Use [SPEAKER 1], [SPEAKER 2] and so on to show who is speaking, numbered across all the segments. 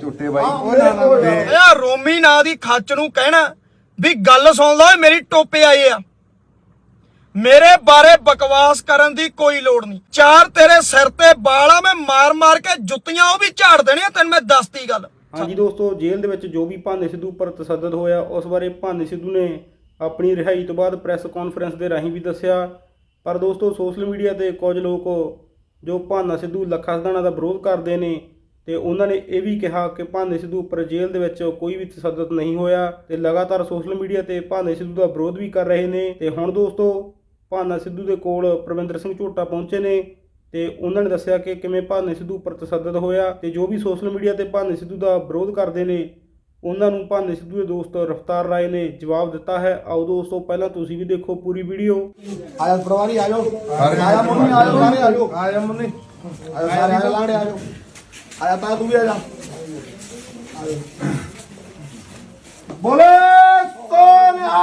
[SPEAKER 1] ਝੂਟੇ ਬਾਈ।
[SPEAKER 2] ਇਹ ਰੋਮੀ ਨਾਂ ਦੀ ਖੱਚ ਨੂੰ ਕਹਿਣਾ ਵੀ ਗੱਲ ਸੁਣ ਲਓ ਇਹ ਮੇਰੀ ਟੋਪੇ ਆਏ ਆ। ਮੇਰੇ ਬਾਰੇ ਬਕਵਾਸ ਕਰਨ ਦੀ ਕੋਈ ਲੋੜ ਨਹੀਂ। ਚਾਰ ਤੇਰੇ ਸਿਰ ਤੇ ਆ ਮੈਂ ਮਾਰ ਮਾਰ ਕੇ ਜੁੱਤੀਆਂ ਉਹ ਵੀ ਝਾੜ ਦੇਣੀਆਂ ਤੈਨੂੰ ਮੈਂ ਦੱਸਤੀ ਗੱਲ।
[SPEAKER 3] ਹਾਂਜੀ ਦੋਸਤੋ ਜੇਲ੍ਹ ਦੇ ਵਿੱਚ ਜੋ ਵੀ ਭਾਨੇ ਸਿੱਧੂ ਉੱਪਰ ਤਸੱਦਦ ਹੋਇਆ ਉਸ ਬਾਰੇ ਭਾਨੇ ਸਿੱਧੂ ਨੇ ਆਪਣੀ ਰਿਹਾਈ ਤੋਂ ਬਾਅਦ ਪ੍ਰੈਸ ਕਾਨਫਰੰਸ ਦੇ ਰਾਹੀਂ ਵੀ ਦੱਸਿਆ। ਪਰ ਦੋਸਤੋ ਸੋਸ਼ਲ ਮੀਡੀਆ ਤੇ ਕੁਝ ਲੋਕ ਜੋ ਭਾਨਾ ਸਿੱਧੂ ਲੱਖਾ ਸਦਾਣਾ ਦਾ ਵਿਰੋਧ ਕਰਦੇ ਨੇ ਤੇ ਉਹਨਾਂ ਨੇ ਇਹ ਵੀ ਕਿਹਾ ਕਿ ਭਾਨੇ ਸਿੱਧੂ ਉੱਪਰ ਜੇਲ੍ਹ ਦੇ ਵਿੱਚ ਕੋਈ ਵੀ ਤਸੱਦਦ ਨਹੀਂ ਹੋਇਆ ਤੇ ਲਗਾਤਾਰ ਸੋਸ਼ਲ ਮੀਡੀਆ ਤੇ ਭਾਨੇ ਸਿੱਧੂ ਦਾ ਵਿਰੋਧ ਵੀ ਕਰ ਰਹੇ ਨੇ। ਤੇ ਹੁਣ ਦੋਸਤੋ, ਭਾਨਾ ਸਿੱਧੂ ਦੇ ਕੋਲ ਪ੍ਰਵਿੰਦਰ ਸਿੰਘ ਝੋਟਾ ਪਹੁੰਚੇ ਨੇ ਤੇ ਉਹਨਾਂ ਨੇ ਦੱਸਿਆ ਕਿ ਕਿਵੇਂ ਭਾਨੇ ਸਿੱਧੂ ਉੱਪਰ ਤਸੱਦਦ ਹੋਇਆ ਤੇ ਜੋ ਵੀ ਸੋਸ਼ਲ ਮੀਡੀਆ ਤੇ ਭਾਨੇ ਸਿੱਧੂ ਦਾ ਵਿਰੋਧ ਕਰਦੇ ਨੇ ਉਹਨਾਂ ਨੂੰ ਭਾਨੇ ਸਿੱਧੂ ਦੇ ਦੋਸਤ ਰਫਤਾਰ ਰਾਏ ਨੇ ਜਵਾਬ ਦਿੱਤਾ ਹੈ। ਆਓ ਦੋਸਤੋ ਪਹਿਲਾਂ ਤੁਸੀਂ ਵੀ ਦੇਖੋ ਪੂਰੀ ਵੀਡੀਓ।
[SPEAKER 4] ਆਇਆ ਪਰਵਾਰੀ ਆ ਜਾਓ ਆਇਆ ਮੁੰਨੀ ਆ ਜਾਓ ਸਾਰੇ ਆ ਜਾਓ ਆਇਆ ਮੁੰਨੀ। ਆਇਆ ਸਾਰੇ ਆ ਲਾੜੇ ਆ ਜਾਓ ਆਇਆ ਤਾਂ ਤੂੰ ਵੀ ਆ ਜਾ। ਬੋਲੇ ਸੋਨਿਆ!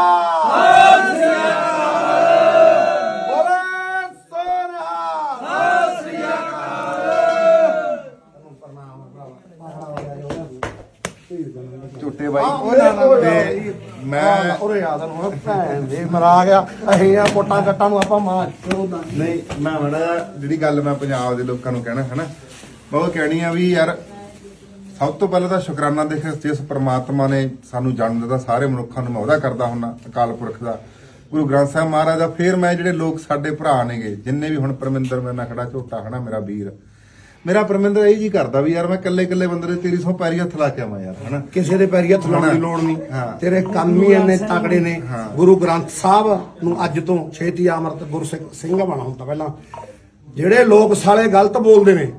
[SPEAKER 4] ਉਰੇ ਭੈਣ ਦੇ ਮਰਾ ਗਿਆ। ਅਸੀਂ ਆ ਕੋਟਾਂ ਕੱਟਾਂ ਨੂੰ ਆਪਾਂ ਮਾਰ
[SPEAKER 1] ਨਹੀਂ, ਮੈਂ ਮੜਾ ਜਿਹੜੀ ਗੱਲ ਮੈਂ ਪੰਜਾਬ ਦੇ ਲੋਕਾਂ ਨੂੰ ਕਹਿਣਾ, ਹਨਾ? ਮੈਂ ਉਹ ਕਹਿਣੀ ਆ ਵੀ ਯਾਰ, ਸਭ ਤੋਂ ਪਹਿਲਾਂ ਤਾਂ ਸ਼ੁਕਰਾਨਾ ਦੇਖ, ਜਿਸ ਪ੍ਰਮਾਤਮਾ ਨੇ ਸਾਨੂੰ ਜਨਮ ਦਿੱਤਾ, ਸਾਰੇ ਮਨੁੱਖਾਂ ਨੂੰ ਮੈਂ ਉਹਦਾ ਕਰਦਾ ਹੁੰਨਾ ਅਕਾਲ ਪੁਰਖ ਦਾ। ਗੁਰੂ ਗ੍ਰੰਥ ਸਾਹਿਬ ਮਹਾਰਾਜ ਦਾ, ਫੇਰ ਮੈਂ ਜਿਹੜੇ ਲੋਕ ਸਾਡੇ ਭਰਾ ਨੇਗੇ, ਜਿੰਨੇ ਵੀ ਹੁਣ ਪਰਮਿੰਦਰ ਮੇਰੇ ਖੜਾ ਝੋਟਾ, ਹਨਾ, ਮੇਰਾ ਵੀਰ ਮੇਰਾ ਪਰਮਿੰਦਰ ਇਹ ਜੀ ਕਰਦਾ ਵੀ ਯਾਰ ਮੈਂ ਇਕੱਲੇ ਇਕੱਲੇ ਬੰਦੇ ਦੇ ਤੇਰੀ ਸੌ ਪੈਰੀ ਹੱਥ ਲਾ ਕੇ ਆਵਾਂ ਯਾਰ ਹਨਾ?
[SPEAKER 4] ਕਿਸੇ ਦੇ ਪੈਰੀ ਹੱਥ ਲਾਉਣ ਦੀ ਲੋੜ ਨਹੀਂ। ਤੇਰੇ ਕੰਮ ਹੀ ਇੰਨੇ ਤਕੜੇ ਨੇ। ਗੁਰੂ ਗ੍ਰੰਥ ਸਾਹਿਬ ਨੂੰ ਅੱਜ ਤੋਂ ਛੇਤੀ ਅਮਰਤ ਗੁਰਸਿੱਖ ਸਿੰਘ ਬਣਾ ਹੁੰਦਾ ਪਹਿਲਾਂ। ਜਿਹੜੇ ਲੋਕ ਸਾਲੇ ਗਲਤ ਬੋਲਦੇ ਨੇ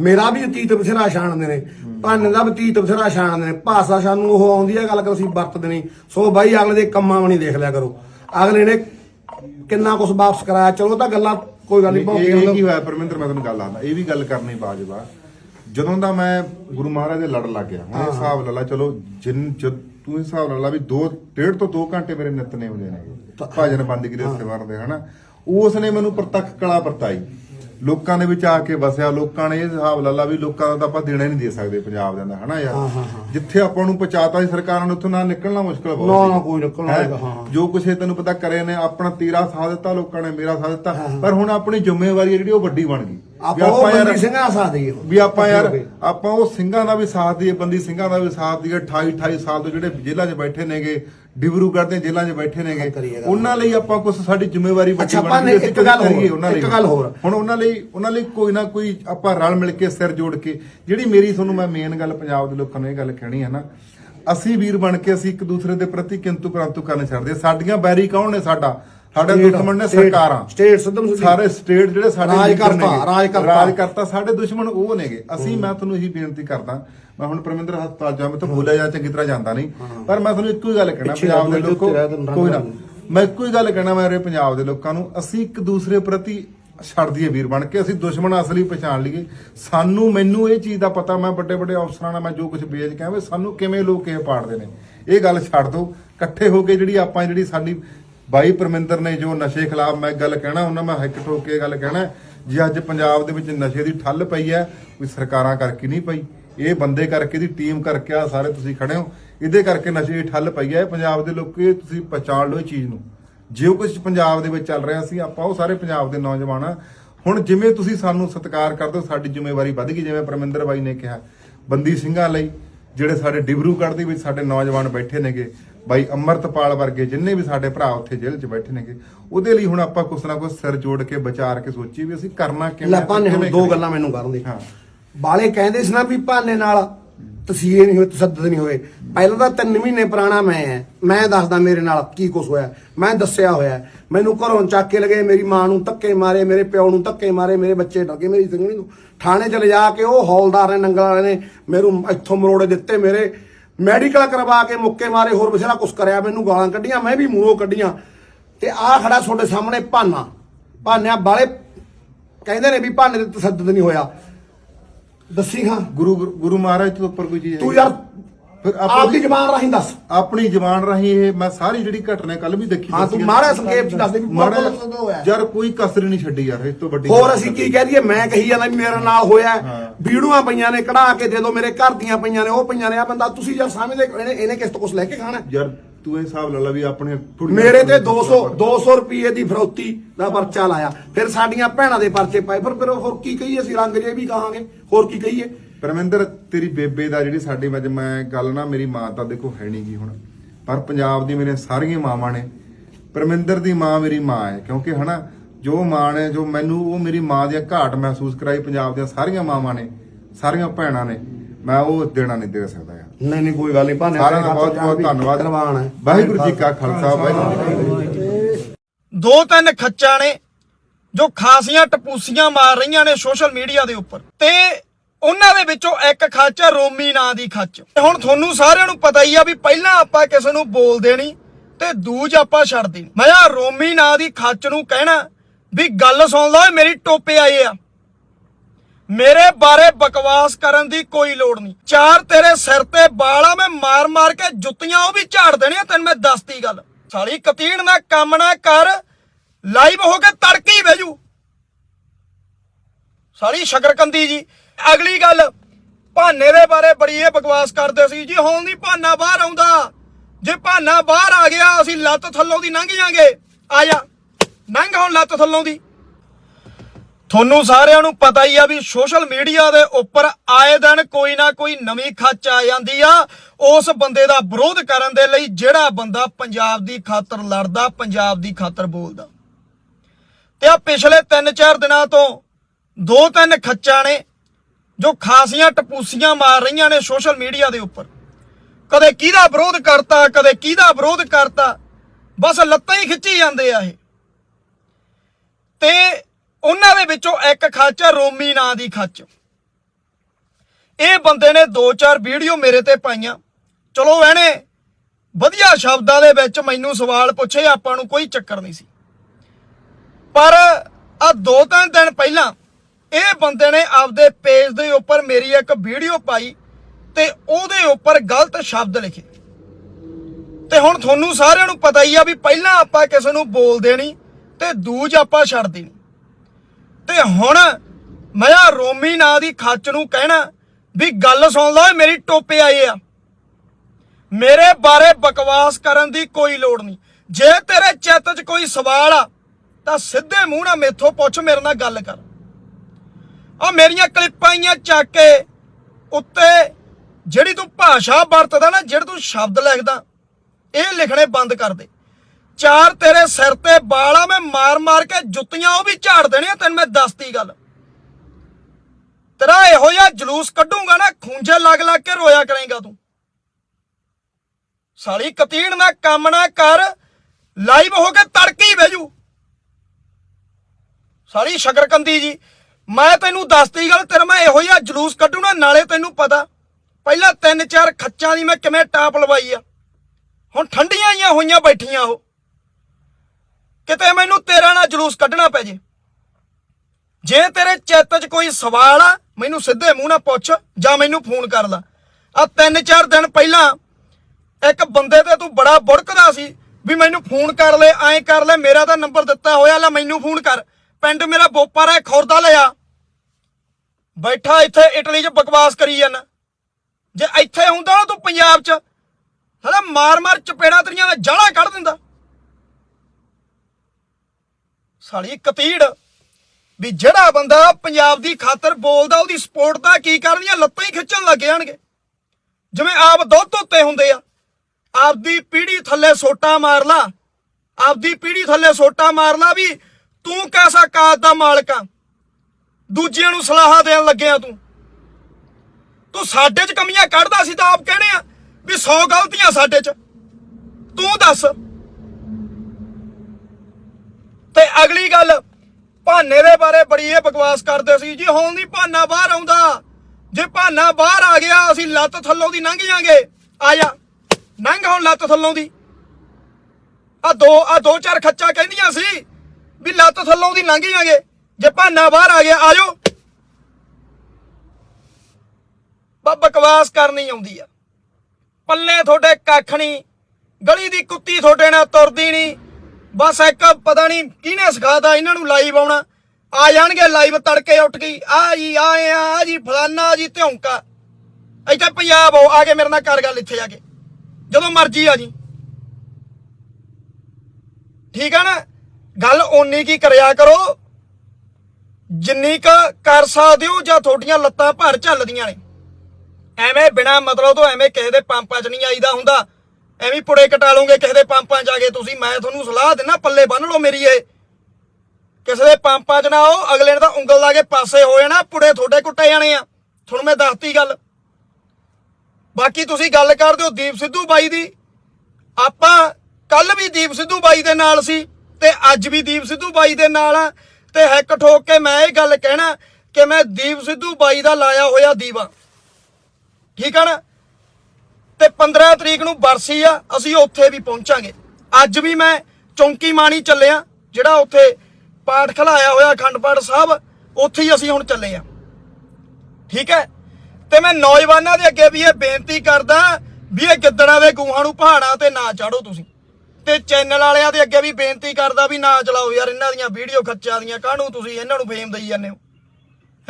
[SPEAKER 4] ਮੇਰਾ ਵੀ ਅਤੀਤ ਬਥੇਰਾ ਛਾਣਦੇ ਨੇ ਭੰਨ ਦਾ ਵੀ ਅਤੀਤ ਬਥੇਰਾ ਛਾਣਦੇ ਨੇ। ਭਾਸ਼ਾ ਸਾਨੂੰ ਉਹ ਆਉਂਦੀ ਹੈ ਗੱਲ ਕਰ ਅਸੀਂ ਵਰਤਦੇ ਨਹੀਂ। ਸੋ ਬਾਈ ਅਗਲੇ ਦੇ ਕੰਮਾਂ ਵੀ ਨਹੀਂ ਦੇਖ ਲਿਆ ਕਰੋ। ਅਗਲੇ ਨੇ ਕਿੰਨਾ ਕੁਝ ਵਾਪਸ ਕਰਾਇਆ। ਚਲੋ ਤਾਂ ਗੱਲਾਂ ਕੋਈ ਗੱਲ ਨਹੀਂ ਭੌਂਕੀ
[SPEAKER 1] ਇਹ ਕੀ ਹੋਇਆ? ਪਰਮਿੰਦਰ ਮੈਂ ਤੁਹਾਨੂੰ ਗੱਲ ਆਦਾ ਇਹ ਵੀ ਗੱਲ ਕਰਨੀ ਬਾਜਵਾ। ਜਦੋਂ ਦਾ ਮੈਂ ਗੁਰੂ ਮਹਾਰਾਜ ਦੇ ਲੜ ਲੱਗ ਗਿਆ ਹੁਣ ਇਹ ਹਿਸਾਬ ਲਾ ਲਾ ਚਲੋ ਜਿੰਨ ਤੂੰ ਹਿਸਾਬ ਲਾ ਲਾ ਵੀ 2 ਡੇਢ ਤੋਂ 2 ਘੰਟੇ ਮੇਰੇ ਨਿਤਨੇ ਹੁੰਦੇ ਨੇ। ਭਜਨ ਬੰਦਗੀ ਦੇ ਸੇਵਾਰ ਦੇ ਹਨਾ? ਉਸ ਨੇ ਮੈਨੂੰ ਪ੍ਰਤੱਖ ਕਲਾ ਵਰਤਾਈ। ਲੋਕਾਂ ਦੇ ਵਿੱਚ ਆ ਕੇ ਵਸਿਆ ਲੋਕਾਂ ਨੇ ਇਹ ਹਿਸਾਬ ਲਾ ਲਾ ਵੀ ਲੋਕਾਂ ਦਾ ਤਾਂ ਆਪਾਂ ਦੇਣਾ ਹੀ ਨਹੀਂ ਦੇ ਸਕਦੇ ਪੰਜਾਬ ਦੇ ਅੰਦਰ ਹਨਾ ਯਾਰ? ਜਿੱਥੇ ਆਪਾਂ ਨੂੰ ਪਹੁੰਚਾਤਾ ਸੀ ਸਰਕਾਰਾਂ ਨੇ ਉੱਥੋਂ ਨਾ ਨਿਕਲਣਾ ਮੁਸ਼ਕਲ ਬਹੁਤ
[SPEAKER 4] ਨਾ
[SPEAKER 1] ਸੀ।
[SPEAKER 4] ਨਾ ਕੋਈ ਨਿਕਲਣਾ
[SPEAKER 1] ਹੈਂ? ਜੋ ਕੁਛ ਇਹ ਤੈਨੂੰ ਪਤਾ ਕਰੇ ਨੇ ਆਪਣਾ ਤੀਰਾ ਸਾਥ ਦਿੱਤਾ ਲੋਕਾਂ ਨੇ ਮੇਰਾ ਸਾਥ ਦਿੱਤਾ ਪਰ ਹੁਣ ਆਪਣੀ ਜ਼ਿੰਮੇਵਾਰੀ ਹੈ ਜਿਹੜੀ ਉਹ ਵੱਡੀ ਬਣ ਗਈ। ਵੀ
[SPEAKER 4] ਆਪਾਂ ਉਹ ਬੰਦੀ ਸਿੰਘਾਂ ਸਾਥ ਦਈਏ।
[SPEAKER 1] ਵੀ ਆਪਾਂ ਯਾਰ ਆਪਾਂ ਉਹ ਸਿੰਘਾਂ ਦਾ ਵੀ ਸਾਥ ਦਈਏ ਬੰਦੀ ਸਿੰਘਾਂ ਦਾ ਵੀ ਸਾਥ ਦਈਏ। 28 28 ਸਾਲ ਤੋਂ ਜਿਹੜੇ ਜੇਲ੍ਹਾਂ 'ਚ ਬੈਠੇ ਨੇਗੇ ਡਿਬਰੂਗੜ੍ਹ ਦੇ ਜੇਲ੍ਹਾਂ 'ਚ ਬੈਠੇ ਨੇਗੇ
[SPEAKER 4] ਕਰੀਏ ਗੱਲ।
[SPEAKER 1] ਉਹਨਾਂ ਲਈ ਆਪਾਂ ਕੁਝ ਸਾਡੀ ਜ਼ਿੰਮੇਵਾਰੀ ਵੱਡੀ
[SPEAKER 4] ਅੱਛਾ, ਆਪਾਂ
[SPEAKER 1] ਅਸੀਂ
[SPEAKER 4] ਇੱਕ
[SPEAKER 1] ਕੁਛ
[SPEAKER 4] ਗੱਲ ਹੋਰ,
[SPEAKER 1] ਕਰੀਏ ਉਹਨਾਂ ਲਈ।
[SPEAKER 4] ਇੱਕ ਗੱਲ ਹੋਰ।
[SPEAKER 1] ਹੁਣ ਉਹਨਾਂ ਲਈ ਉਹਨਾਂ ਲਈ ਕੋਈ ਨਾ ਕੋਈ ਆਪਾਂ ਰਲ ਮਿਲ ਕੇ ਸਿਰ ਜੋੜ ਕੇ ਜਿਹੜੀ ਮੇਰੀ ਤੁਹਾਨੂੰ ਮੈਂ ਮੇਨ ਗੱਲ ਪੰਜਾਬ ਦੇ ਲੋਕਾਂ ਨੂੰ ਇਹ ਗੱਲ ਕਹਿਣੀ ਹੈ ਨਾ ਅਸੀਂ ਵੀਰ ਬਣ ਕੇ ਅਸੀਂ ਇੱਕ ਦੂਸਰੇ ਦੇ ਪ੍ਰਤੀ ਕਿੰਤੂ ਪ੍ਰੰਤੂ ਕਰਨੇ ਛੱਡਦੇ ਸਾਡੀਆਂ ਬੈਰੀ ਕੌਣ ਨੇ ਸਾਡਾ? ਸਾਡੇ ਦੁਸ਼ਮਣ ਨੇ ਸਰਕਾਰਾਂ।
[SPEAKER 4] ਸਟੇਟ ਸਿੱਧਮ ਸਿੱਧੀ।
[SPEAKER 1] ਸਾਰੇ ਸਟੇਟ ਜਿਹੜੇ ਸਾਡੇ
[SPEAKER 4] ਰਾਜਕਰਤਾ,
[SPEAKER 1] leader ਨੇਗੇ,
[SPEAKER 4] ਰਾਜਕਰਤਾ।
[SPEAKER 1] ਰਾਜਕਰਤਾ ਸਾਡੇ ਦੁਸ਼ਮਣ ਉਹ ਨੇਗੇ। ਅਸੀਂ ਮੈਂ ਤੁਹਾਨੂੰ ਇਹੀ ਬੇਨਤੀ ਕਰਦਾ ਮੈਂ ਹੁਣ ਪਰਮਿੰਦਰ ਹਸਪਤਾਲ ਜਾ ਮੈਂ ਤਾਂ ਭੁੱਲਿਆ ਜਾਂ ਚੰਗੀ ਤਰ੍ਹਾਂ ਜਾਂਦਾ ਨਹੀਂ। ਪਰ ਮੈਂ ਤੁਹਾਨੂੰ ਇੱਕੋ ਹੀ ਗੱਲ ਕਹਿਣਾ
[SPEAKER 4] ਪਿੱਛੇ
[SPEAKER 1] ਪੰਜਾਬ ਦੇ ਲੋਕੋ ਕੋਈ ਨਾ। ਮੈਂ ਇੱਕੋ ਹੀ ਗੱਲ ਕਹਿਣਾ ਮੇਰੇ ਪੰਜਾਬ ਦੇ ਲੋਕਾਂ ਨੂੰ ਅਸੀਂ ਇੱਕ ਦੂਸਰੇ ਪ੍ਰਤੀ ਛੱਡ ਦਈਏ ਵੀਰ ਬਣ ਕੇ ਅਸੀਂ ਦੁਸ਼ਮਣ ਅਸਲੀ ਪਛਾਣ ਲਈਏ। ਸਾਨੂੰ ਮੈਨੂੰ ਇਹ ਚੀਜ਼ ਦਾ ਪਤਾ ਮੈਂ ਵੱਡੇ ਵੱਡੇ ਅਫਸਰਾਂ ਨਾਲ ਮੈਂ ਜੋ ਕੁਝ ਵੇਚ ਕੇ ਆਵੇ ਸਾਨੂੰ ਕਿਵੇਂ ਲੋਕ ਇਹ ਪਾੜਦੇ ਨੇ। ਇਹ ਗੱਲ ਛੱਡ ਦਿਓ ਇਕੱਠੇ ਹੋ ਕੇ ਜਿਹੜੀ ਆਪਾਂ ਜਿਹੜੀ ਸਾਡੀ ਬਾਈ ਪਰਮਿੰਦਰ ਨੇ ਜੋ ਨਸ਼ੇ ਖਿਲਾਫ ਮੈਂ ਗੱਲ ਕਹਿਣਾ, ਉਹਨਾਂ ਮੈਂ ਹਿੱਕ ਠੋਕ ਕੇ ਗੱਲ ਕਹਿਣਾ, ਜੇ ਅੱਜ ਪੰਜਾਬ ਦੇ ਵਿੱਚ ਨਸ਼ੇ ਦੀ ਠੱਲ ਪਈ ਹੈ ਕੋਈ ਸਰਕਾਰਾਂ ਕਰਕੇ ਨਹੀਂ ਪਈ, ਇਹ ਬੰਦੇ ਕਰਕੇ ਦੀ, ਟੀਮ ਕਰਕੇ ਆ, ਸਾਰੇ ਤੁਸੀਂ ਖੜੇ ਹੋ, ਇਹਦੇ ਕਰਕੇ ਨਸ਼ੇ ਦੀ ਠੱਲ ਪਈ ਹੈ ਇਹ ਪੰਜਾਬ ਦੇ ਲੋਕ ਤੁਸੀਂ ਪਛਾਣ ਲਓ ਇਹ ਚੀਜ਼ ਨੂੰ। ਜੋ ਕੁਝ ਪੰਜਾਬ ਦੇ ਵਿੱਚ ਚੱਲ ਰਿਹਾ ਸੀ, ਆਪਾਂ ਉਹ ਸਾਰੇ ਪੰਜਾਬ ਦੇ ਨੌਜਵਾਨ ਆ। ਹੁਣ ਜਿਵੇਂ ਤੁਸੀਂ ਸਾਨੂੰ ਸਤਿਕਾਰ ਕਰਦੇ ਹੋ, ਸਾਡੀ ਜ਼ਿੰਮੇਵਾਰੀ ਵੱਧ ਗਈ, ਜਿਵੇਂ ਪਰਮਿੰਦਰ ਬਾਈ ਨੇ ਕਿਹਾ, ਬੰਦੀ ਸਿੰਘਾਂ ਲਈ, ਜਿਹੜੇ ਸਾਡੇ ਡਿਬਰੂਗੜ੍ਹ ਦੇ ਵਿੱਚ ਸਾਡੇ ਨੌਜਵਾਨ ਬੈਠੇ ਨੇਗੇ ਬਾਈ ਅਮਰਤਪਾਲ ਵਰਗੇ ਜਿੰਨੇ ਵੀ ਸਾਡੇ ਭਰਾ ਉੱਥੇ ਜੇਲ੍ਹ 'ਚ ਬੈਠੇ ਨੇਗੇ ਉਹਦੇ ਲਈ ਹੁਣ ਆਪਾਂ ਕੁਛ ਨਾ ਕੁਛ ਸਿਰ ਜੋੜ ਕੇ ਵਿਚਾਰ ਕੇ ਸੋਚੀ ਵੀ ਅਸੀਂ ਕਰਨਾ ਕਿਵੇਂ
[SPEAKER 4] ਲੈ
[SPEAKER 1] ਆ ਤੇ
[SPEAKER 4] ਭਾਨੇ ਹੁਣ
[SPEAKER 1] ਕਿਵੇਂ
[SPEAKER 4] ਦੋ। ਗੱਲਾਂ ਮੈਨੂੰ ਕਰਨ ਦੇ।
[SPEAKER 1] ਹਾਂ।
[SPEAKER 4] ਬਾਲੇ ਕਹਿੰਦੇ ਸੀ ਨਾ ਵੀ ਭਾਨੇ ਨਾਲ ਤਸੀਹੇ ਨਹੀਂ ਹੋਏ ਤਸੱਦਦ ਨਹੀਂ ਹੋਏ। ਪਹਿਲਾਂ ਤਾਂ 3 ਮਹੀਨੇ ਪੁਰਾਣਾ ਮੈਂ ਐ ਮੈਂ ਦੱਸਦਾ ਮੇਰੇ ਨਾਲ ਕੀ ਕੁਝ ਹੋਇਆ। ਮੈਂ ਦੱਸਿਆ ਹੋਇਆ। ਮੈਨੂੰ ਘਰੋਂ ਚੱਕ ਕੇ ਲਗੇ ਮੇਰੀ ਮਾਂ ਨੂੰ ਧੱਕੇ ਮਾਰੇ ਮੇਰੇ ਪਿਓ ਨੂੰ ਧੱਕੇ ਮਾਰੇ ਮੇਰੇ ਬੱਚੇ ਡਗੇ ਮੇਰੀ ਸਿੰਘਣੀ ਨੂੰ। ਥਾਣੇ ਚਲੇ ਜਾ ਕੇ ਉਹ ਹੌਲਦਾਰ ਨੇ ਨੰਗਲ ਵਾਲੇ ਨੇ ਮੈਨੂੰ ਇੱਥੋਂ ਮਰੋੜੇ ਦਿੱਤੇ ਮੇਰੇ। ਮੈਡੀਕਲ ਕਰਵਾ ਕੇ ਮੁੱਕੇ ਮਾਰੇ ਹੋਰ ਬਥੇਰਾ ਕੁਝ ਕਰਿਆ ਮੈਨੂੰ ਗਾਲਾਂ ਕੱਢੀਆਂ ਮੈਂ ਵੀ ਮੂੰਹੋਂ ਕੱਢੀਆਂ। ਤੇ ਆਹ ਖੜਾ ਤੁਹਾਡੇ ਸਾਹਮਣੇ ਭਾਨਾ। ਭਾਨਿਆ ਬਾਲੇ ਕਹਿੰਦੇ ਨੇ ਵੀ ਭਾਨੇ ਤੇ ਤਸੱਦਦ ਨਹੀਂ ਹੋਇਆ। ਦੱਸੀ ਹਾਂ।
[SPEAKER 1] ਗੁਰੂ ਗੁਰੂ ਮਹਾਰਾਜ ਤੋਂ ਉੱਪਰ ਕੋਈ ਚੀਜ਼
[SPEAKER 4] ਤੂੰ? ਯਾਰ
[SPEAKER 1] ਫਿਰ ਆਪਣੀ-
[SPEAKER 4] ਆਪਦੀ ਜ਼ਬਾਨ ਰਾਹੀਂ ਦੱਸ
[SPEAKER 1] ਆਪਣੀ ਜ਼ਬਾਨ ਰਾਹੀਂ ਇਹ ਮੈਂ ਸਾਰੀ ਜਿਹੜੀ ਘਟਨਾ ਕੱਲ ਵੀ ਦੇਖੀ
[SPEAKER 4] ਹਾਂ, ਤੂੰ। ਮਾੜਾ ਸੰਖੇਪ ਚ ਦੱਸ ਦੇ ਵੀ
[SPEAKER 1] ਮਾੜਾ
[SPEAKER 4] ਕਦੋਂ ਕਦੋਂ ਹੋਇਆ।
[SPEAKER 1] ਯਾਰ ਕੋਈ ਕਸਰ ਨਹੀਂ ਛੱਡੀ ਯਾਰ ਇਸ ਤੋਂ ਵੱਡੀ
[SPEAKER 4] ਹੋਰ
[SPEAKER 1] ਗੱਲ
[SPEAKER 4] ਅਸੀਂ ਕੀ। ਕਹਿ ਦਈਏ ਮੈਂ ਕਹੀ ਜਾਂਦਾ ਵੀ ਮੇਰੇ ਨਾਲ ਹੋਇਆ ਹੈ। ਪਈਆਂ ਨੇ ਕਢਾ ਕੇ ਦੇ ਦਿਓ ਮੇਰੇ ਘਰ ਦੀਆਂ ਪਈਆਂ ਨੇ ਉਹ ਪਈਆਂ ਨੇ ਆ ਬੰਦਾ ਤੁਸੀਂ ਯਾਰ ਸਮਝਦੇ ਇਹਨੇ ਇਹਨੇ ਕਿਸ ਤੋਂ ਕੁਛ ਲੈ ਕੇ ਖਾਣਾ ਹੈ?
[SPEAKER 1] ਯਾਰ ਤੂੰ ਇਹ ਹਿਸਾਬ ਲਾ ਲਾ ਵੀ ਆਪਣੇ
[SPEAKER 4] ਮੇਰੇ ਤੇ 200 200 ਰੁਪਏ ਦੀ ਫਰੌਤੀ ਦਾ ਪਰਚਾ ਲਾਇਆ ਫਿਰ ਸਾਡੀਆਂ ਭੈਣਾਂ ਦੇ ਪਰਚੇ ਪਾਏ ਫਿਰ ਫਿਰ ਹੋਰ ਕੀ ਕਹੀਏ ਅਸੀਂ ਰੰਗ ਜੇ ਵੀ ਕਹਾਂਗੇ ਹੋਰ ਕੀ ਕਹੀਏ
[SPEAKER 1] ਪਰਮਿੰਦਰ ਤੇਰੀ ਬੇਬੇ ਦਾ ਜਿਹੜੀ ਸਾਡੇ ਵਿੱਚ ਮੈਂ ਗੱਲ ਨਾ ਮੇਰੀ ਮਾਂ ਤਾਂ ਦੇਖੋ ਹੈ ਨਹੀਂ ਗੀ ਹੁਣ। ਪਰ ਪੰਜਾਬ ਦੀ ਮੇਰੀਆਂ ਸਾਰੀਆਂ ਮਾਵਾਂ ਨੇ। ਪਰਮਿੰਦਰ ਦੀ ਮਾਂ ਮੇਰੀ ਮਾਂ ਹੈ ਕਿਉਂਕਿ ਹਨਾ ਜੋ ਮਾਂ ਨੇ ਜੋ ਮੈਨੂੰ ਉਹ ਮੇਰੀ ਮਾਂ ਦੀਆਂ ਘਾਟ ਮਹਿਸੂਸ ਕਰਾਈ ਪੰਜਾਬ ਦੀਆਂ ਸਾਰੀਆਂ ਮਾਵਾਂ ਨੇ ਸਾਰੀਆਂ ਭੈਣਾਂ ਨੇ ਮੈਂ ਉਹ ਦੇਣਾ ਨਹੀਂ ਦੇ ਸਕਦਾ ਯਾਰ।
[SPEAKER 4] ਨਹੀਂ ਨਹੀਂ ਕੋਈ ਗੱਲ ਨਹੀਂ ਭਾਨੇ
[SPEAKER 1] ਸਾਰਿਆਂ ਦਾ ਬਹੁਤ ਬਹੁਤ ਧੰਨਵਾਦ। ਵਾਹਿਗੁਰੂ ਜੀ ਕਾ ਖਾਲਸਾ ਵਾਹਿਗੁਰੂ ਜੀ ਕੀ ਫਤਿਹ।
[SPEAKER 2] ਦੋ ਤਿੰਨ ਖੱਚਾਂ ਨੇ ਜੋ ਖਾਸੀਆਂ ਟਪੂਸੀਆਂ ਮਾਰ ਰਹੀਆਂ ਨੇ ਸੋਸ਼ਲ ਮੀਡੀਆ ਦੇ ਉੱਪਰ ਤੇ ਉਹਨਾਂ ਦੇ ਵਿੱਚੋਂ ਇੱਕ ਖੱਚ ਹੈ, ਰੋਮੀ ਨਾਂ ਦੀ ਖੱਚ ਤੇ ਹੁਣ ਤੁਹਾਨੂੰ ਸਾਰਿਆਂ ਨੂੰ ਪਤਾ ਹੀ ਆ ਵੀ ਪਹਿਲਾਂ ਆਪਾਂ ਕਿਸੇ ਨੂੰ ਬੋਲ ਦੇਣੀ ਤੇ ਦੂਜ ਆਪਾਂ ਛੱਡ ਦੇਣੀ। ਮੈਂ ਆ ਰੋਮੀ ਨਾਂ ਦੀ ਖੱਚ ਨੂੰ ਕਹਿਣਾ ਵੀ ਗੱਲ ਸੁਣ ਲਓ ਮੇਰੀ ਟੋਪੇ ਆਏ ਆ। ਮੇਰੇ ਬਾਰੇ ਬਕਵਾਸ ਕਰਨ ਦੀ ਕੋਈ ਲੋੜ ਨਹੀਂ। ਚਾਰ ਤੇਰੇ ਸਿਰ ਤੇ ਬਾਲਾ ਮੈਂ ਮਾਰ ਮਾਰ ਕੇ ਜੁੱਤੀਆਂ ਉਹ ਵੀ ਝਾੜ ਦੇਣੀਆਂ ਤੈਨੂੰ ਮੈਂ ਦੱਸਤੀ ਗੱਲ। ਸਾਲੀ ਕਤੀੜ ਨਾ ਕੰਮ ਨਾ ਕਰ, ਲਾਈਵ ਹੋ ਕੇ ਤੜਕੀ ਵੇਜੂ ਸਾਲੀ ਸ਼ਕਰਕੰਦੀ ਜੀ ਅਗਲੀ ਗੱਲ, ਭਾਨੇ ਦੇ ਬਾਰੇ ਬੜੀ ਇਹ ਬਕਵਾਸ ਕਰਦੇ ਸੀ, ਜੀ ਹੁਣ ਨਹੀਂ ਭਾਨਾ ਬਾਹਰ ਆਉਂਦਾ। ਜੇ ਭਾਨਾ ਬਾਹਰ ਆ ਗਿਆ, ਅਸੀਂ ਲੱਤ ਥੱਲੋਂ ਦੀ ਲੰਘ ਜਾਾਂਗੇ। ਆ ਜਾ, ਲੰਘ ਹੁਣ ਲੱਤ ਥੱਲੋਂ ਦੀ। ਤੁਹਾਨੂੰ ਸਾਰਿਆਂ ਨੂੰ ਪਤਾ ਹੀ ਆ ਵੀ ਸੋਸ਼ਲ ਮੀਡੀਆ ਦੇ ਉੱਪਰ ਆਏ ਦਿਨ ਕੋਈ ਨਾ ਕੋਈ ਨਵੀਂ ਖੱਚ ਆ ਜਾਂਦੀ ਆ। ਉਸ ਬੰਦੇ ਦਾ ਵਿਰੋਧ ਕਰਨ ਦੇ ਲਈ ਜਿਹੜਾ ਬੰਦਾ ਪੰਜਾਬ ਦੀ ਖਾਤਰ ਲੜਦਾ, ਪੰਜਾਬ ਦੀ ਖਾਤਰ ਬੋਲਦਾ। ਤੇ ਆ ਪਿਛਲੇ 3-4 ਦਿਨਾਂ ਤੋਂ ਦੋ ਤਿੰਨ ਖੱਚਾਂ ਨੇ ਜੋ ਖਾਸੀਆਂ ਟਪੂਸੀਆਂ ਮਾਰ ਰਹੀਆਂ ਨੇ ਸੋਸ਼ਲ ਮੀਡੀਆ ਦੇ ਉੱਪਰ। ਕਦੇ ਕਿਹਦਾ ਵਿਰੋਧ ਕਰਤਾ, ਕਦੇ ਕਿਹਦਾ ਵਿਰੋਧ ਕਰਤਾ, ਬਸ ਲੱਤਾਂ ਹੀ ਖਿੱਚੀ ਜਾਂਦੇ ਆ ਇਹ। ਤੇ ਉਹਨਾਂ ਦੇ ਵਿੱਚੋਂ ਇੱਕ ਖੱਚ ਹੈ ਰੋਮੀ ਨਾਂ ਦੀ ਖੱਚ। ਇਹ ਬੰਦੇ ਨੇ ਦੋ ਚਾਰ ਵੀਡੀਓ ਮੇਰੇ ਤੇ ਪਾਈਆਂ। ਚਲੋ ਇਹਨੇ ਵਧੀਆ ਸ਼ਬਦਾਂ ਦੇ ਵਿੱਚ ਮੈਨੂੰ ਸਵਾਲ ਪੁੱਛੇ, ਆਪਾਂ ਨੂੰ ਕੋਈ ਚੱਕਰ ਨਹੀਂ ਸੀ। ਪਰ ਆ ਦੋ ਤਿੰਨ ਦਿਨ ਪਹਿਲਾਂ ਇਹ ਬੰਦੇ ਨੇ ਆਪਦੇ ਪੇਜ ਦੇ ਉੱਪਰ ਮੇਰੀ ਇੱਕ ਵੀਡੀਓ ਪਾਈ ਤੇ ਉਹਦੇ ਉੱਪਰ ਗਲਤ ਸ਼ਬਦ ਲਿਖੇ। ਤੇ ਹੁਣ ਤੁਹਾਨੂੰ ਸਾਰਿਆਂ ਨੂੰ ਪਤਾ ਹੀ ਆ ਵੀ ਪਹਿਲਾਂ ਆਪਾਂ ਕਿਸੇ ਨੂੰ ਬੋਲ ਦੇਣੀ ਤੇ ਦੂਜ ਆਪਾਂ ਛੱਡ ਦੇਣੀ ਤੇ ਹੁਣ ਮੈਂ ਆ ਰੋਮੀ ਨਾਂ ਦੀ ਖੱਚ ਨੂੰ ਕਹਿਣਾ ਵੀ ਗੱਲ ਸੁਣ ਲਓ ਮੇਰੀ ਟੋਪੇ ਆਏ ਆ। ਮੇਰੇ ਬਾਰੇ ਬਕਵਾਸ ਕਰਨ ਦੀ ਕੋਈ ਲੋੜ ਨਹੀਂ। ਜੇ ਤੇਰੇ ਚਿੱਤ 'ਚ ਕੋਈ ਸਵਾਲ ਆ, ਤਾਂ ਸਿੱਧੇ ਮੂੰਹ ਨਾਲ ਮੇਥੋਂ ਪੁੱਛ, ਮੇਰੇ ਨਾਲ ਗੱਲ ਕਰ। ਆ ਮੇਰੀਆਂ ਕਲਿੱਪਾਂ ਆਈਆਂ ਚੱਕ ਕੇ ਉੱਤੇ। ਜਿਹੜੀ ਤੂੰ ਭਾਸ਼ਾ ਵਰਤਦਾ ਨਾ, ਜਿਹੜੇ ਤੂੰ ਸ਼ਬਦ ਲਿਖਦਾ, ਇਹ ਲਿਖਣੇ ਬੰਦ ਕਰ ਦੇ। ਚਾਰ ਤੇਰੇ ਸਿਰ ਤੇ ਬਾਲਾ ਮੈਂ ਮਾਰ ਮਾਰ ਕੇ ਜੁੱਤੀਆਂ ਉਹ ਵੀ ਝਾੜ ਦੇਣੀਆਂ ਤੈਨੂੰ ਮੈਂ ਦੱਸਤੀ ਗੱਲ। ਤੇਰਾ ਇਹੋ ਜਿਹਾ ਜਲੂਸ ਕੱਢੂਗਾ ਨਾ ਖੂੰਜੇ ਲੱਗ ਲੱਗ ਕੇ ਰੋਇਆ ਕਰੇਗਾ ਤੂੰ। ਸਾਲੀ ਕਤੀਣ ਨਾ ਕੰਮ ਨਾ ਕਰ, ਲਾਈਵ ਹੋ ਕੇ ਤੜਕੀ ਵੇਜੂ ਸਾਲੀ ਸ਼ਕਰਕੰਦੀ ਜੀ ਮੈਂ ਤੈਨੂੰ ਦੱਸਤੀ ਗੱਲ, ਤੇਰਾ ਮੈਂ ਇਹੋ ਜਿਹਾ ਜਲੂਸ ਕੱਢੂ ਨਾ ਨਾਲੇ ਤੈਨੂੰ ਪਤਾ, ਪਹਿਲਾਂ ਤਿੰਨ ਚਾਰ ਖੱਚਾਂ ਦੀ ਮੈਂ ਕਿਵੇਂ ਟਾਪ ਲਵਾਈ ਆ। ਹੁਣ ਠੰਡੀਆਂ ਆਈਆਂ ਹੋਈਆਂ ਬੈਠੀਆਂ ਉਹ। ਕਿਤੇ ਮੈਨੂੰ ਤੇਰਾ ਨਾਲ ਜਲੂਸ ਕੱਢਣਾ ਪੈ ਜੇ। ਜੇ ਤੇਰੇ ਚਿੱਤ 'ਚ ਕੋਈ ਸਵਾਲ ਆ, ਮੈਨੂੰ ਸਿੱਧੇ ਮੂੰਹ ਨਾਲ ਪੁੱਛ, ਜਾਂ ਮੈਨੂੰ ਫੋਨ ਕਰ ਲਾ। ਆ ਤਿੰਨ ਚਾਰ ਦਿਨ ਪਹਿਲਾਂ ਇੱਕ ਬੰਦੇ ਤੇ ਤੂੰ ਬੜਾ ਬੁੜਕਦਾ ਸੀ ਵੀ ਮੈਨੂੰ ਫੋਨ ਕਰ ਲੈ, ਐਂ ਕਰ ਲੈ, ਮੇਰਾ ਤਾਂ ਨੰਬਰ ਦਿੱਤਾ ਹੋਇਆ, ਲੈ ਮੈਨੂੰ ਫੋਨ ਕਰ। ਪਿੰਡ ਮੇਰਾ ਬੋਪਾਰਾ ਖੁਰਦਾ ਲਿਆ। ਬੈਠਾ ਇੱਥੇ ਇਟਲੀ 'ਚ ਬਕਵਾਸ ਕਰੀ ਜਾਂਦਾ। ਜੇ ਇੱਥੇ ਹੁੰਦਾ ਨਾ ਤੂੰ ਪੰਜਾਬ 'ਚ ਹਲਾ ਮਾਰ ਮਾਰ ਚਪੇੜਾ ਤੇਰੀਆਂ ਦਾ ਜਾਲਾ ਕੱਢ ਦਿੰਦਾ। ਸਾਲੀ ਕਤੀੜ ਵੀ ਜਿਹੜਾ ਬੰਦਾ ਪੰਜਾਬ ਦੀ ਖਾਤਰ ਬੋਲਦਾ, ਉਹਦੀ ਸਪੋਰਟ ਤਾਂ ਕੀ ਕਰਦੀਆਂ ਲੱਤਾਂ ਹੀ ਖਿੱਚਣ ਲੱਗ ਜਾਣਗੇ। ਜਿਵੇਂ ਆਪ ਦੁੱਧ ਧੋਤੇ ਹੁੰਦੇ ਆ, ਆਪਦੀ ਪੀੜੀ ਥੱਲੇ ਸੋਟਾ ਮਾਰ ਲਾ, ਆਪਦੀ ਪੀੜੀ ਥੱਲੇ ਸੋਟਾ ਮਾਰ ਲਾ ਵੀ ਤੂੰ ਕੈਸਾ ਕਾਦ ਦਾ ਮਾਲਕ ਆ? ਦੂਜਿਆਂ ਨੂੰ ਸਲਾਹਾਂ ਦੇਣ ਲੱਗਿਆ ਤੂੰ। ਤੂੰ ਸਾਡੇ 'ਚ ਕਮੀਆਂ ਕੱਢਦਾ ਸੀ ਤਾਂ ਆਪ ਕਹਿਣੇ ਆ ਵੀ 100 ਗਲਤੀਆਂ ਸਾਡੇ 'ਚ। ਤੂੰ ਦੱਸ। ਤੇ ਅਗਲੀ ਗੱਲ, ਭਾਨੇ ਦੇ ਬਾਰੇ ਬੜੀ ਇਹ ਬਕਵਾਸ ਕਰਦੇ ਸੀ ਜੀ, ਹੁਣ ਨਹੀਂ ਭਾਨਾ ਬਾਹਰ ਆਉਂਦਾ। ਜੇ ਭਾਨਾ ਬਾਹਰ ਆ ਗਿਆ, ਅਸੀਂ ਲੱਤ ਥੱਲੋਂ ਦੀ ਲੰਘ ਜਾਾਂਗੇ। ਆ ਜਾ ਲੰਘ ਹੁਣ ਲੱਤ ਥੱਲੋਂ ਦੀ। ਆ ਦੋ ਆ ਦੋ ਚਾਰ ਖੱਚਾ ਕਹਿੰਦੀਆਂ ਸੀ ਵੀ ਲੱਤ ਥੱਲੋਂ ਦੀ ਲੰਘ ਜਾਾਂਗੇ। ਜੇ ਭਾਨਾ ਬਾਹਰ ਆ ਗਿਆ, ਆ ਜਾਓ। ਬਕਵਾਸ ਕਰਨੀ ਆਉਂਦੀ ਆ। ਪੱਲੇ ਤੁਹਾਡੇ ਕੱਖ ਨਹੀਂ ਗਲੀ ਦੀ ਕੁੱਤੀ ਤੁਹਾਡੇ ਨਾਲ ਤੁਰਦੀ ਨਹੀਂ ਬਸ ਇੱਕ ਪਤਾ ਨਹੀਂ ਕਿਹਨੇ ਸਿਖਾਤਾ ਇਹਨਾਂ ਨੂੰ ਲਾਈਵ ਆਉਣਾ। ਆ ਜਾਣਗੇ, ਲਾਈਵ ਤੜਕੇ ਉੱਠ ਗਈ। ਆ ਜੀ ਆਏ ਆ ਜੀ, ਫਲਾਨਾ ਜੀ ਧਿਉਂਕਾ ਇੱਥੇ ਪੰਜਾਬ ਆਓ ਆ ਕੇ ਮੇਰੇ ਨਾਲ ਕਰ ਗੱਲ ਇੱਥੇ ਆ ਕੇ। ਜਦੋਂ ਮਰਜ਼ੀ ਆ ਜੀ। ਠੀਕ ਆ ਨਾ? ਗੱਲ ਓਨੀ ਕੀ ਕਰਿਆ ਕਰੋ। ਜਿੰਨੀ ਕ ਕਰ ਸਕਦੇ ਹੋ ਜਾਂ ਤੁਹਾਡੀਆਂ ਲੱਤਾਂ ਭਰ ਚੱਲਦੀਆਂ ਨੇ। ਐਵੇਂ ਬਿਨਾ ਮਤਲਬ ਤੋਂ ਐਵੇਂ ਕਿਸੇ ਦੇ ਪੰਪਾਂ 'ਚ ਨਹੀਂ ਆਈਦਾ ਹੁੰਦਾ। ਐਵੇਂ ਪੁੜੇ ਕਟਾ ਲਓਗੇ ਕਿਸੇ ਦੇ ਪੰਪਾਂ 'ਚ ਆ ਕੇ ਤੁਸੀਂ। ਮੈਂ ਤੁਹਾਨੂੰ ਸਲਾਹ ਦਿੰਦਾ, ਪੱਲੇ ਬੰਨ ਲਓ ਮੇਰੀ ਇਹ। ਕਿਸੇ ਦੇ ਪੰਪਾਂ 'ਚ ਨਾ ਆਓ, ਅਗਲੇ ਨੇ ਤਾਂ ਉਂਗਲ ਲਾ ਕੇ ਪਾਸੇ ਹੋ ਜਾਣਾ, ਪੁੜੇ ਤੁਹਾਡੇ ਕੁੱਟੇ ਜਾਣੇ ਆ। ਤੁਹਾਨੂੰ ਮੈਂ ਦੱਸਤੀ ਗੱਲ। ਬਾਕੀ ਤੁਸੀਂ ਗੱਲ ਕਰਦੇ ਹੋ ਦੀਪ ਸਿੱਧੂ ਬਾਈ ਦੀ। ਆਪਾਂ ਕੱਲ ਵੀ ਦੀਪ ਸਿੱਧੂ ਬਾਈ ਦੇ ਨਾਲ ਸੀ ਤੇ ਅੱਜ ਵੀ ਦੀਪ ਸਿੱਧੂ ਬਾਈ ਦੇ ਨਾਲ ਆ। ਤੇ ਹੈਕ ਠੋਕ ਕੇ ਮੈਂ ਇਹ ਗੱਲ ਕਹਿਣਾ ਕਿ ਮੈਂ ਦੀਪ ਸਿੱਧੂ ਬਾਈ ਦਾ ਲਾਇਆ ਹੋਇਆ ਦੀਵਾ। ਠੀਕ ਆ ਨਾ? ਤੇ 15 ਤਰੀਕ ਨੂੰ ਬਰਸੀ ਆ, ਅਸੀਂ ਉੱਥੇ ਵੀ ਪਹੁੰਚਾਂਗੇ। ਅੱਜ ਵੀ ਮੈਂ ਚੌਂਕੀ ਮਾਣੀ ਚੱਲਿਆ, ਜਿਹੜਾ ਉੱਥੇ ਪਾਠ ਖਲਾਇਆ ਹੋਇਆ ਅਖੰਡ ਪਾਠ ਸਾਹਿਬ, ਉੱਥੇ ਹੀ ਅਸੀਂ ਹੁਣ ਚੱਲੇ ਆ। ਠੀਕ ਹੈ? ਤੇ ਮੈਂ ਨੌਜਵਾਨਾਂ ਦੇ ਅੱਗੇ ਵੀ ਇਹ ਬੇਨਤੀ ਕਰਦਾ ਵੀ ਇਹ ਗਿੱਦੜਾਂ ਦੇ ਗੂਹਾਂ ਨੂੰ ਪਹਾੜਾਂ ਤੇ ਨਾ ਚਾੜੋ ਤੁਸੀਂ। ਤੇ ਚੈਨਲ ਵਾਲਿਆਂ ਦੇ ਅੱਗੇ ਵੀ ਬੇਨਤੀ ਕਰਦਾ ਵੀ ਨਾ ਚਲਾਓ ਯਾਰ, ਇਹਨਾਂ ਦੀਆਂ ਵੀਡੀਓ ਖੱਚਾਂ ਦੀਆਂ, ਕਾਹਨੂੰ ਤੁਸੀਂ ਇਹਨਾਂ ਨੂੰ ਫੇਮ ਦੇਈ ਜਾਂਦੇ ਹੋ?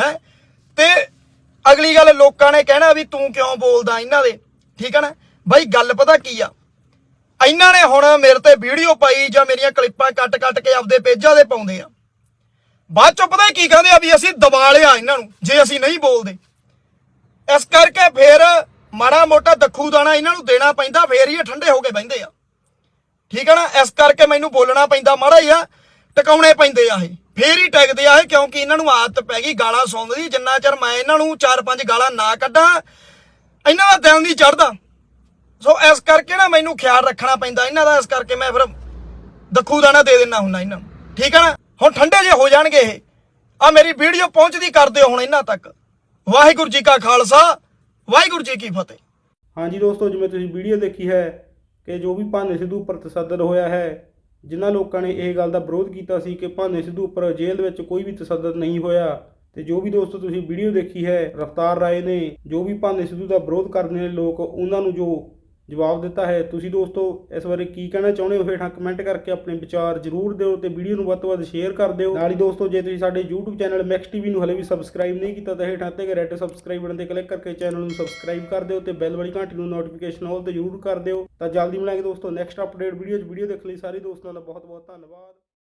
[SPEAKER 2] ਹੈ? ਤੇ ਅਗਲੀ ਗੱਲ, ਲੋਕਾਂ ਨੇ ਕਹਿਣਾ ਵੀ ਤੂੰ ਕਿਉਂ ਬੋਲਦਾ ਇਹਨਾਂ ਦੇ? ਠੀਕ ਹੈ ਨਾ? ਬਾਈ, ਗੱਲ ਪਤਾ ਕੀ ਆ? ਇਹਨਾਂ ਨੇ ਹੁਣ ਮੇਰੇ ਤੇ ਵੀਡੀਓ ਪਾਈ ਜਾਂ ਮੇਰੀਆਂ ਕਲਿੱਪਾਂ ਕੱਟ-ਕੱਟ ਕੇ ਆਪਦੇ ਪੇਜਾਂ ਦੇ ਪਾਉਂਦੇ ਆ। ਬਾਅਦ ਚੋਂ ਪਤਾ ਕੀ ਕਹਿੰਦੇ ਆ ਵੀ ਅਸੀਂ ਦਬਾ ਲਿਆ ਇਹਨਾਂ ਨੂੰ, ਜੇ ਅਸੀਂ ਨਹੀਂ ਬੋਲਦੇ। ਇਸ ਕਰਕੇ ਫੇਰ ਮਾੜਾ ਮੋਟਾ ਦੱਖੂ ਦਾਣਾ ਇਹਨਾਂ ਨੂੰ ਦੇਣਾ ਪੈਂਦਾ, ਫੇਰ ਹੀ ਇਹ ਠੰਡੇ ਹੋ ਕੇ ਬਹਿੰਦੇ ਆ। ਠੀਕ ਹੈ ਨਾ? ਇਸ ਕਰਕੇ ਮੈਨੂੰ ਬੋਲਣਾ ਪੈਂਦਾ ਮਾੜਾ ਹੀ ਆ ਟਿਕਾਉਣੇ ਪੈਂਦੇ ਆ ਇਹ। ਫੇਰ ਹੀ ਟਿਕਦੇ ਆ ਇਹ, ਕਿਉਂਕਿ ਇਹਨਾਂ ਨੂੰ ਆਦਤ ਪੈ ਗਈ ਗਾਲਾਂ ਸੁਣਦੀ ਜਿੰਨਾ ਚਿਰ ਮੈਂ ਇਹਨਾਂ ਨੂੰ ਚਾਰ ਪੰਜ ਗਾਲਾਂ ਨਾ ਕੱਢਾਂ, ਇਹਨਾਂ ਦਾ ਦਿਲ ਨਹੀਂ ਚੜਦਾ ਸੋ ਇਸ ਕਰਕੇ ਨਾ ਮੈਨੂੰ ਖਿਆਲ ਰੱਖਣਾ ਪੈਂਦਾ ਇਹਨਾਂ ਦਾ। ਇਸ ਕਰਕੇ ਮੈਂ ਫਿਰ ਦੱਖੂ ਦਾਣਾ ਦੇ ਦੇਣਾ ਹੁੰਦਾ ਇਹਨਾਂ ਨੂੰ। ਠੀਕ ਹੈ ਨਾ? ਹੁਣ ਠੰਡੇ ਜੇ ਹੋ ਜਾਣਗੇ ਇਹ। ਆ ਮੇਰੀ ਵੀਡੀਓ ਪਹੁੰਚਦੀ ਕਰ ਦਿਓ ਹੁਣ ਇਹਨਾਂ ਤੱਕ। ਵਾਹਿਗੁਰੂ ਜੀ ਕਾ ਖਾਲਸਾ, ਵਾਹਿਗੁਰੂ ਜੀ ਕੀ ਫਤਿਹ।
[SPEAKER 3] ਹਾਂਜੀ ਦੋਸਤੋ, ਜਿਵੇਂ ਤੁਸੀਂ ਵੀਡੀਓ ਦੇਖੀ ਹੈ ਕਿ ਜੋ ਵੀ ਭਾਨੇ ਸਿੱਧੂ ਉੱਪਰ ਤਸੱਦਦ ਹੋਇਆ ਹੈ, ਜਿਨ੍ਹਾਂ ਲੋਕਾਂ ਨੇ ਇਹ ਗੱਲ ਦਾ ਵਿਰੋਧ ਕੀਤਾ ਸੀ ਕਿ ਭਾਨੇ ਸਿੱਧੂ ਉੱਪਰ ਜੇਲ੍ਹ ਵਿੱਚ ਕੋਈ ਵੀ ਤਸੱਦਦ ਨਹੀਂ ਹੋਇਆ, ਤੇ ਜੋ ਵੀ ਦੋਸਤੋ ਤੁਸੀਂ ਵੀਡੀਓ ਦੇਖੀ ਹੈ, ਰਫਤਾਰ ਰਾਏ ਨੇ, ਜੋ ਵੀ ਭਾਨੇ ਸਿੱਧੂ ਦਾ ਵਿਰੋਧ ਕਰਦੇ ਨੇ ਲੋਕ, ਉਹਨਾਂ ਨੂੰ ਜੋ ਜਵਾਬ ਦਿੱਤਾ ਹੈ। ਤੁਸੀਂ ਦੋਸਤੋ, ਇਸ ਬਾਰੇ ਕੀ ਕਹਿਣਾ ਚਾਹੁੰਦੇ ਹੋ? ਹੇਠਾਂ ਕਮੈਂਟ ਕਰਕੇ ਆਪਣੇ ਵਿਚਾਰ ਜ਼ਰੂਰ ਦਿਓ ਤੇ ਵੀਡੀਓ ਨੂੰ ਵੱਧ ਤੋਂ ਵੱਧ ਸ਼ੇਅਰ ਕਰ ਦਿਓ। ਨਾਲ ਹੀ ਦੋਸਤੋ, ਜੇ ਤੁਸੀਂ ਸਾਡੇ YouTube ਚੈਨਲ ਮੈਕਸ ਟੀਵੀ ਨੂੰ ਹਲੇ ਵੀ ਸਬਸਕ੍ਰਾਈਬ ਨਹੀਂ ਕੀਤਾ, ਤਾਂ ਹੇਠਾਂ ਤੇ ਰੈੱਡ ਸਬਸਕ੍ਰਾਈਬ ਬਟਨ ਤੇ ਕਲਿੱਕ ਕਰਕੇ ਚੈਨਲ ਨੂੰ ਸਬਸਕ੍ਰਾਈਬ ਕਰ ਦਿਓ ਤੇ ਬੈਲ ਵਾਲੀ ਘੰਟੀ ਨੂੰ ਨੋਟੀਫਿਕੇਸ਼ਨ ਆਲ ਤੇ ਜ਼ਰੂਰ ਕਰ ਦਿਓ। ਤਾਂ ਜਲਦੀ ਮਿਲਾਂਗੇ ਦੋਸਤੋ ਨੈਕਸਟ ਅਪਡੇਟ ਵੀਡੀਓ 'ਚ। ਵੀਡੀਓ ਦੇਖਣ ਲਈ ਸਾਰੇ ਦੋਸਤਾਂ ਦਾ ਬਹੁਤ ਬਹੁਤ ਧੰਨਵਾਦ।